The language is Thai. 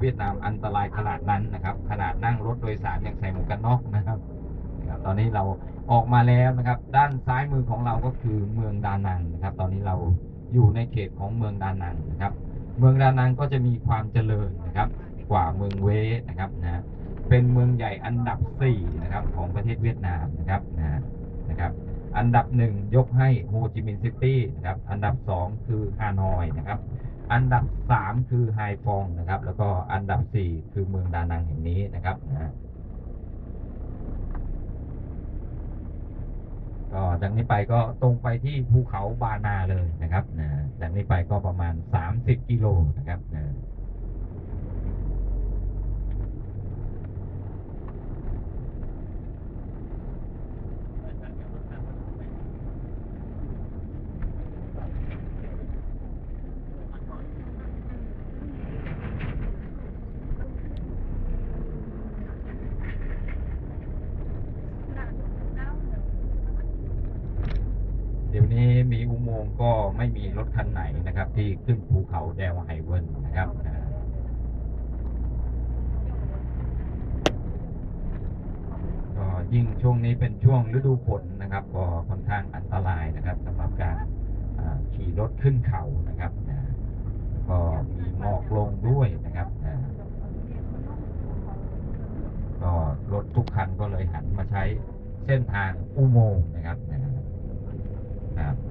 เวียดนามอันตรายขนาดนั้นนะครับ ขนาดนั่งรถโดยสารยังใส่หมวกกันน็อกนะครับตอนนี้เราออกมาแล้วนะครับ ด้านซ้ายมือของเราก็คือเมืองดานังนะครับ ตอนนี้เราอยู่ในเขตของเมืองดานังนะครับ เมืองดานังก็จะมีความเจริญนะครับ กว่าเมืองเวนะครับนะเป็นเมืองใหญ่อันดับ4นะครับของประเทศเวียดนามนะครับนะนะครับอันดับหนึ่งยกให้โฮจิมินห์ซิตี้นะครับอันดับสองคือฮานอยนะครับ อันดับสามคือไฮฟองนะครับ แล้วก็อันดับสี่คือเมืองดานังแห่งนี้นะครับนะก็จากนี้ไปก็ตรงไปที่ภูเขาบานาเลยนะครับนะจากนี้ไปก็ประมาณ 30 กิโลนะครับนะ เดี๋ยวนี้มีอุโมงค์ก็ไม่มีรถคันไหนนะครับ ที่ขึ้นภูเขาแดวไฮเวิลนนะครับก็ยิ่งช่วงนี้เป็นช่วงฤดูฝนนะครับ ก็ค่อนข้างอันตรายนะครับสำหรับการขี่รถขึ้นเขานะครับก็มีหมอกลงด้วยนะครับก็รถทุกคันก็เลยหันมาใช้เส้นทางอุโมงค์นะครับนะ Yeah.